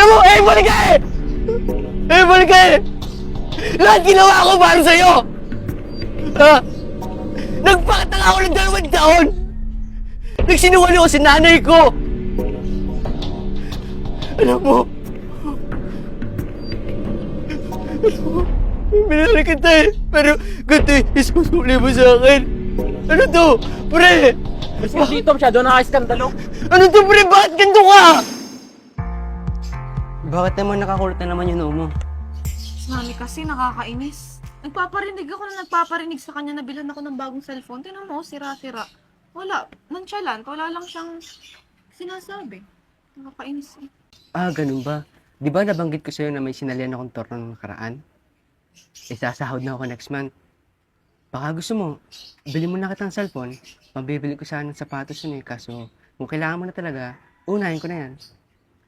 Alam mo, able ka eh! Able ka eh! Lahat ginawa ko para sa'yo! Ha? Nagpakatanga ako ng dalawang taon! Nagsinungaling ako sa nanay ko! Alam mo, alam mo, minahal kita eh. Pero ganito eh, isusuli mo sa akin. Ano to? Pre! Kasi dito masyado nakaiskandalo. Ano to pre? Bakit ganito ka? Bakit naman nakakulot na naman yung noo mo? Mami kasi nakakainis. Nagpaparinig ako na nagpaparinig sa kanya na bilan ako ng bagong cellphone. Tingnan mo, sira-sira. Wala, nonchalant. Wala lang siyang sinasabi. Nakakainis eh. Ah, ganun ba? Di ba nabanggit ko sa'yo na may sinalian akong torno ng nakaraan? Isasahod na ako next month. Baka gusto mo, bili mo na kitang cellphone. Pambibili ko sana ng sapatos yun eh. Kaso, kung kailangan mo na talaga, unahin ko na yan.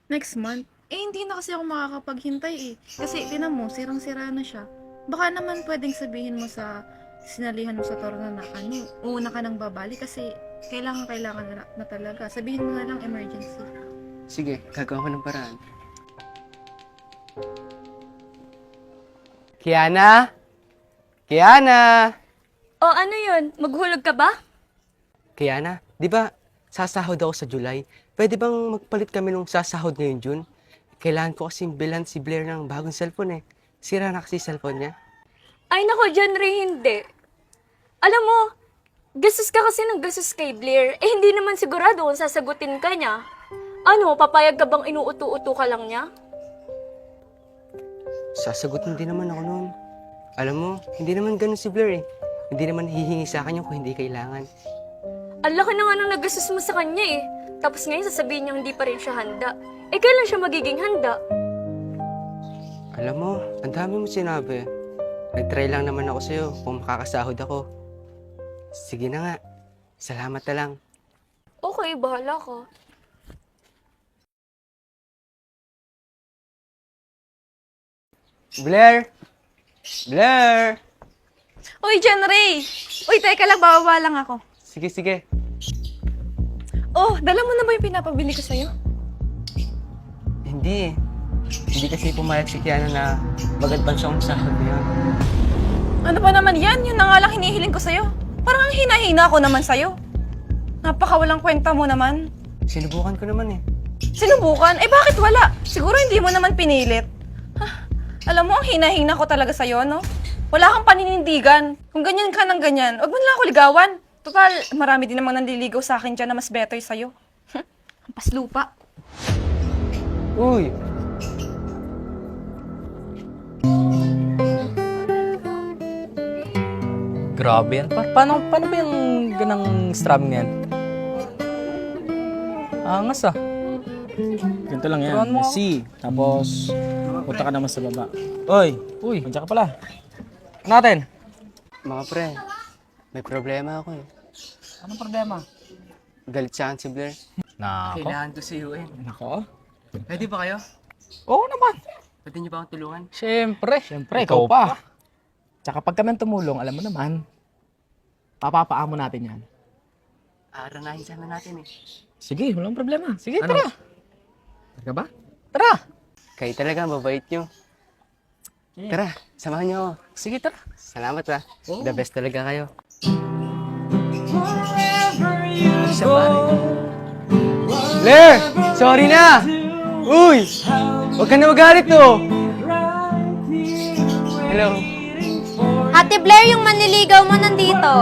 Next month? Eh, hindi na kasi ako makakapaghintay eh. Kasi, tinan mo, sirang-sira na siya. Baka naman pwedeng sabihin mo sa sinalihan mo sa torna na ano, una ka nang babalik kasi kailangan-kailangan na, na talaga. Sabihin mo na lang emergency. Sige, gagawa ko ng paraan. Kiana? Kiana? O ano yun? Maghulog ka ba? Kiana, di ba sasahod ako sa July? Pwede bang magpalit kami nung sasahod ngayong June? Kailangan ko kasing bilan si Blair ng bagong cellphone eh. Sira na kasi cellphone niya. Ay nako, dyan rin hindi. Alam mo, gastos ka kasi ng gastos kay Blair. Eh hindi naman sigurado kung sasagutin ka niya. Ano, papayag ka bang inuuto-uto ka lang niya? Sasagutin din naman ako noon. Alam mo, hindi naman ganun si Blair eh. Hindi naman hihingi sa akin yung kung hindi kailangan. Ang laki na nga nung nagastos mo sa kanya eh. Tapos ngayon sasabihin niya hindi pa rin siya handa. Eh kailan siya magiging handa? Alam mo, ang dami mo sinabi. Nag-try lang naman ako sa'yo kung makakasahod ako. Sige na nga. Salamat na lang. Okay, bahala ka. Blair! Blair! Uy, Jen Ray! Uy, teka lang, bababa lang ako. Sige, sige. Oh, dala mo na ba yung pinapabili ko sa'yo? Hindi eh. Hindi kasi pumayag si Kiana na mag-advance akong sahod ngayon. Ano pa naman yan? Yun na nga lang hinihiling ko sa'yo. Parang ang hina-hina ako naman sa'yo. Napakawalang kwenta mo naman. Sinubukan ko naman eh. Sinubukan? Eh bakit wala? Siguro hindi mo naman pinilit. Ha, alam mo, ang hina-hina ko talaga sa'yo, no? Wala kang paninindigan. Kung ganyan ka ng ganyan, huwag mo na ako ligawan. Total, marami din namang nandiligaw sa akin dyan na mas better sa'yo. Ang paslupa. Uy! Grabe yan. Pa paano, paano ba yung ganang strum niyan? Angas ah. Ganito lang yan. Turuan mo. C. Tapos, punta ka naman sa baba. Oy! Uy, Nandiyan ka pala. natin. Mga pre, may problema ako eh. Anong problema? Galit sa akin si Blair. Nako. Kailangan ko si UN. Nako. Pwede ba kayo? Oo naman. Pwede niyo ba akong tulungan? Siyempre. Siyempre, ikaw, pa. Tsaka pag kami tumulong, alam mo naman, papapaamo natin yan. Aranahin sana natin eh. Sige, walang problema. Sige, tara. Tara ba? Tara. Kayo talaga, mabait niyo. Tara, samahan niyo ako. Sige, tara. Salamat ah. The best talaga kayo. Isa rin. Blair! Sorry na! Uy! Huwag ka na magalit to! Hello? Ate Blair, yung manliligaw mo nandito.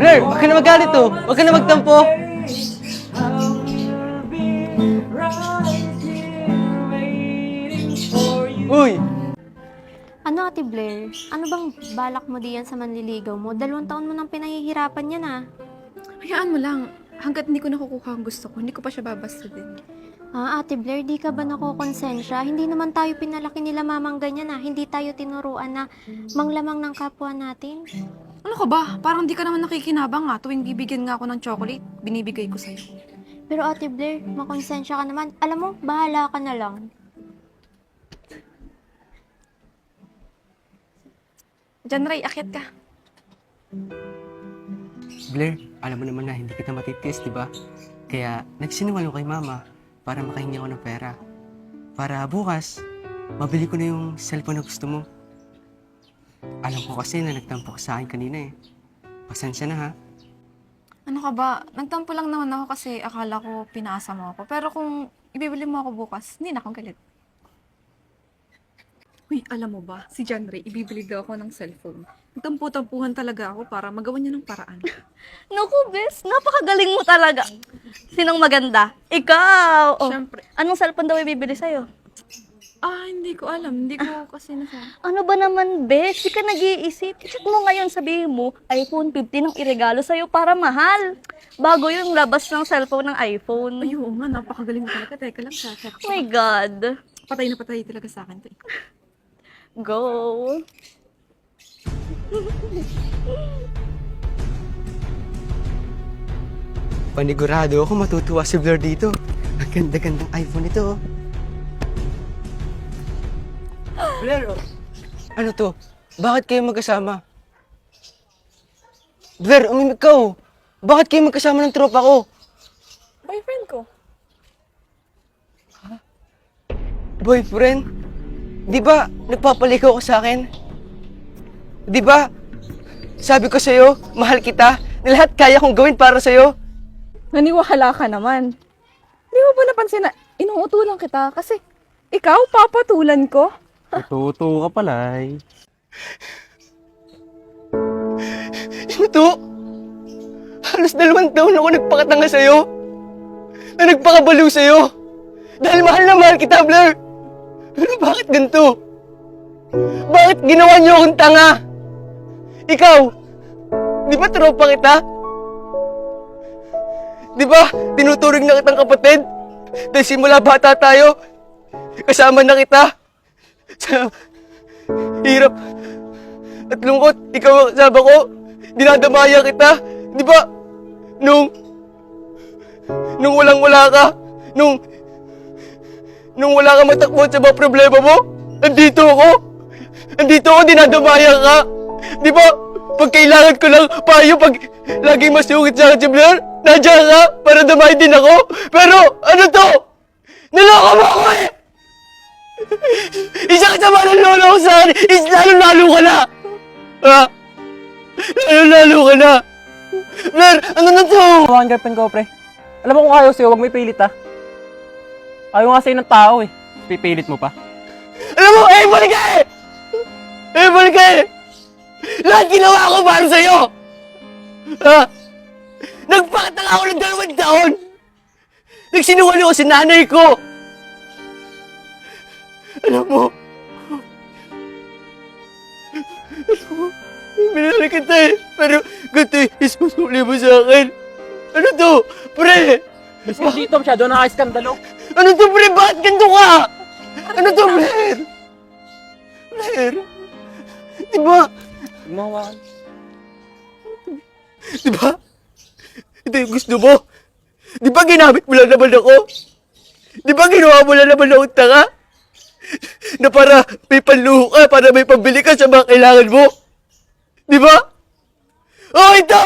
Blair! Huwag ka na magalit to! Huwag ka na magtampo! Uy! Ano Ate Blair? Ano bang balak mo diyan sa manliligaw mo? Dalawang taon mo nang pinahihirapan yan ah. Hayaan mo lang. Hanggat hindi ko nakukuha ang gusto ko, hindi ko pa siya babasta din. Ah, Ate Blair, di ka ba nakukonsensya? Hindi naman tayo pinalaki nila mamang ganyan ah. Hindi tayo tinuruan na manglamang ng kapwa natin. Ano ka ba? Parang di ka naman nakikinabang nga. Tuwing bibigyan nga ako ng chocolate, binibigay ko sa'yo. Pero Ate Blair, makonsensya ka naman. Alam mo, bahala ka na lang. Jan Ray, akit ka. Blair, alam mo naman na hindi kita matitiis, di ba? Kaya nagsinungaling kay mama. para makahingi ako ng pera. Para bukas, mabili ko na yung cellphone na gusto mo. Alam ko kasi na nagtampo ka sa akin kanina eh. Pasensya na ha. Ano ka ba? Nagtampo lang naman ako kasi akala ko pinaasa mo ako. Pero kung ibibili mo ako bukas, hindi na ako galit. Uy, alam mo ba, si John Ray, ibibili daw ako ng cellphone. Nagtampo-tampuhan talaga ako para magawa niya ng paraan. Naku, bes, napakagaling mo talaga. Sinong maganda? Ikaw! Oh, Siyempre. anong cellphone daw ibibili sa'yo? Ah, hindi ko alam. Hindi ko kasi nasa... Ano ba naman, bes? Di ka nag-iisip. Check mo ngayon, sabihin mo, iPhone 15 ang iregalo sa'yo para mahal. Bago yung labas ng cellphone ng iPhone. Ay, oo nga, napakagaling mo talaga. Teka lang, sa Oh my God. Patay na patay talaga sa akin to. eh. Go. Panigurado ako matutuwa si Blur dito. Ang ganda-gandang iPhone ito. oh. Blur, oh. ano to? Bakit kayo magkasama? Blur, umimik ka oh. Bakit kayo magkasama ng tropa ko? Boyfriend ko. Boyfriend? Di ba nagpapaligaw ka sa akin? Di ba? Sabi ko sa'yo, mahal kita. Na lahat kaya kong gawin para sa'yo. Naniwala ka naman. Hindi mo ba napansin na inuutulan kita kasi ikaw papatulan ko? Tuto ka pala eh. Ano to? Halos dalawang taon ako nagpakatanga sa'yo. Na nagpakabaliw sa'yo. Dahil mahal na mahal kita, Blur. Pero bakit ganito? Bakit ginawa niyo akong tanga? Ikaw, di ba tropa kita? Di ba tinuturing na kitang kapatid? Dahil simula bata tayo, kasama na kita. Sa hirap at lungkot, ikaw ang kasama ko. Dinadamaya kita. Di ba? Nung... Nung walang-wala ka. Nung... Nung wala ka matakbo sa mga problema mo. Andito ako. Andito ako, dinadamaya ka. Di ba? Pag kailangan ko lang payo, pag laging masungit sa akin si Blair, nandiyan ka para damay din ako. Pero, ano to? Niloko mo ako eh! Isa ka sa mga lolo ko sa akin, is lalo-lalo ka na! Ah! Lalo-lalo ka na! Mer, ano na to? Ang girlfriend ko, pre. Alam mo kung ayaw sa'yo, huwag mo ipilit ha. Ayaw nga sa'yo ng tao eh. Pipilit mo pa. Alam mo, eh, balik ka eh! Eh, balik ka eh! Lahat ginawa ko para sa'yo! Ha? Nagpakatanga ako ng dalawang taon! Nagsinungaling ako sa nanay ko! Alam mo, alam mo, minahal kita eh, pero ganito yung isusuli mo sa akin. Ano to? Pre! Mas dito, masyado nakaiskandalo. Ano to, pre? Bakit ganito ka? Ano to, Blair? Blair? Di ba? Gumawa. Di ba? Ito yung gusto mo? Di ba ginamit mo lang naman ako? Di ba ginawa mo lang naman ako tanga? Na para may panluho ka, para may pambili ka sa mga kailangan mo? Di ba? Oh, ito!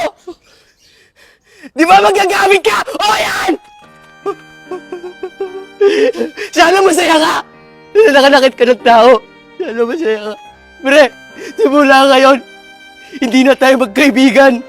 Di ba magagamit ka? Oh, yan! Sana masaya ka! Na nakanakit ka ng tao. Sana masaya ka. Pre, simula ngayon, hindi na tayo magkaibigan.